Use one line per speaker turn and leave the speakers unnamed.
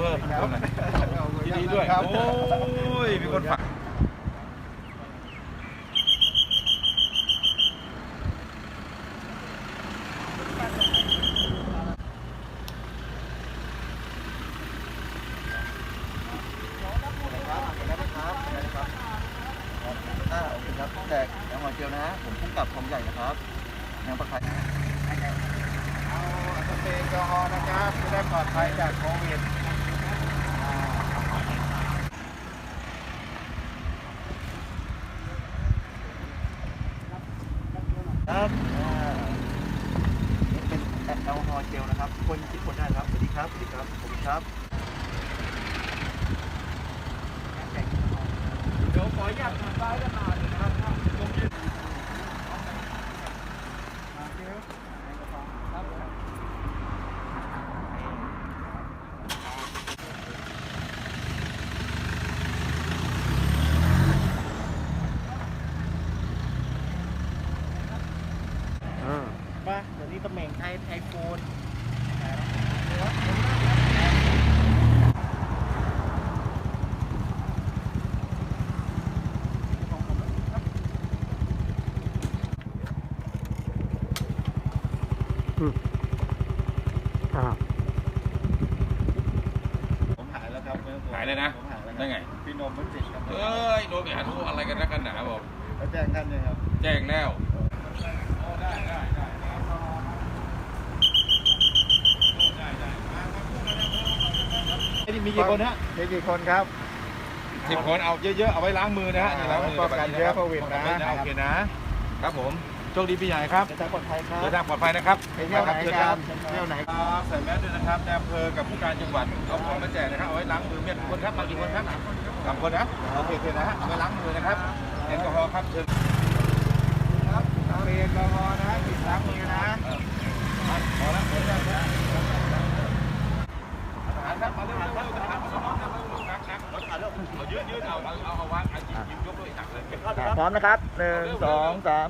เบอร์คนไหนยินดีด้วย โอ้ย มีคนฝาก
อ่าโอเคครับแจกแอลกอฮอล์เจลนะ ผมพุ่งกลับของใหญ่นะครับแนวประคาย
เอาสเปรย์แอลกอฮอล์นะครับจะได้ปลอดภัยจากโควิด
ครับอ่านี่เป็นแอลกอฮอล์เจลนะครับคนที่คนได้ครับสวัสดีครับสวัสดีครับสวัสดีครับ
เดี๋ยวขออนุญาตถ่ายด้านหน้าหน่อยนะครับลงยืนครับ ป่ะเดี๋ยวนี้ตำแหน่งไอไอโฟนผมหายแล้วครับไม่ต้องกลัว
หายเลยนะ
ผมหายแล้วครับ
ได้ไง
พี่นมมันติดครับ
เอ้ย โดนไปหาทุกอะไรกันนักกันหนาบอก
แล้วแจ้งท่านเลยครับ
แจ้งแล้ว
มีกี่คนฮะมีกี่คนครับ
สิบคนเอาเยอะๆ เอาไว้ล้างมือนะฮะนี่ล้างมือ
ป้องกันเชื้อโควิดนะ
ป้องกัโอเคนะ ครับผม โชคดีพี่ใหญ่ครับ
เดินทางปลอดภัยครับ
เดินทางปลอดภัยนะครับ
ไปเที่ยวไหน
ชิญ
ครับเที่ยวไหน
ครับใส่แมสด้วยนะครับในอำเภอกับผู้การจังหวัดเอาของมาแจกนะครับ เอาไว้ล้างมือเมียคนครับมากี่คนครับสามคนนะ โอเคโอเคนะฮะเอาไว้ล้างมือนะครับแอลกอฮอล์ครับเชิญ
ครับสเปรย์แอลกอฮอล์นะติดล้างมือนะ
พอแล้วพอแล้วครับทหารครับมาเร็ว ยืดยืดเอาเอาเอาวางเอายิ้มยิบยกด้วยหนักเลย
พร้อมนะครับหนึ่งสองสาม